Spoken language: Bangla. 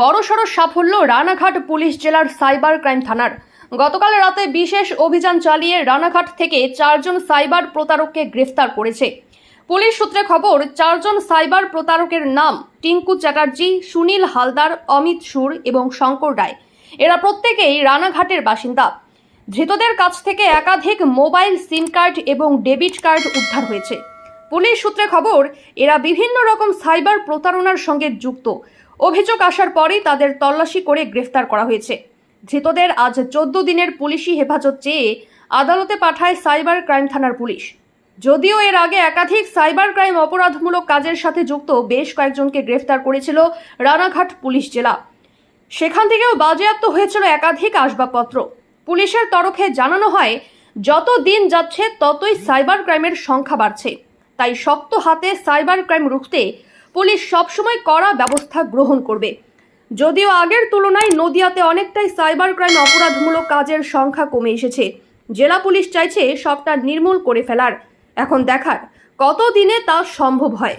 বড়সড় সাফল্য রানাঘাট পুলিশ জেলার সাইবার ক্রাইম থানার। গতকাল রাতে বিশেষ অভিযান চালিয়ে রানাঘাট থেকে চারজন সাইবার প্রতারককে গ্রেফতার করেছে। পুলিশ সূত্রে খবর, চারজন সাইবার প্রতারকের নাম টিঙ্কু চ্যাটার্জি, সুনীল হালদার, অমিত সুর এবং শঙ্কর রায়। এরা প্রত্যেকেই রানাঘাটের বাসিন্দা। ধৃতদের কাছ থেকে একাধিক মোবাইল সিম কার্ড এবং ডেবিট কার্ড উদ্ধার হয়েছে। পুলিশ সূত্রে খবর, এরা বিভিন্ন রকম সাইবার প্রতারণার সঙ্গে যুক্ত। অভিযোগ আসার পরেই তাদের তল্লাশি করে গ্রেফতার করা হয়েছে। ধৃতদের আজ চোদ্দ দিনের পুলিশি হেফাজত চেয়ে আদালতে পাঠায় সাইবার ক্রাইম থানার পুলিশ। যদিও এর আগে একাধিক সাইবার ক্রাইম অপরাধমূলক কাজের সাথে যুক্ত বেশ কয়েকজনকে গ্রেফতার করেছিল রানাঘাট পুলিশ জেলা। সেখান থেকেও বাজেয়াপ্ত হয়েছিল একাধিক আসবাবপত্র। পুলিশের তরফে জানানো হয়, যত দিন যাচ্ছে ততই সাইবার ক্রাইমের সংখ্যা বাড়ছে। তাই শক্ত হাতে সাইবার ক্রাইম রুখতে পুলিশ সবসময় কড়া ব্যবস্থা গ্রহণ করবে। যদিও আগের তুলনায় নদিয়াতে অনেকটাই সাইবার ক্রাইম অপরাধমূলক কাজের সংখ্যা কমে এসেছে। জেলা পুলিশ চাইছে সবটা নির্মূল করে ফেলার। এখন দেখার কত দিনে তা সম্ভব হয়।